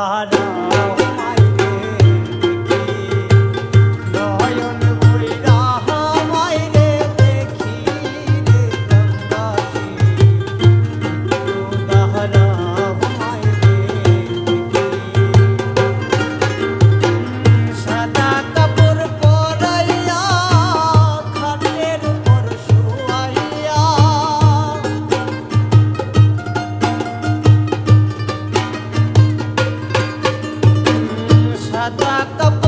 Radha. จากกับ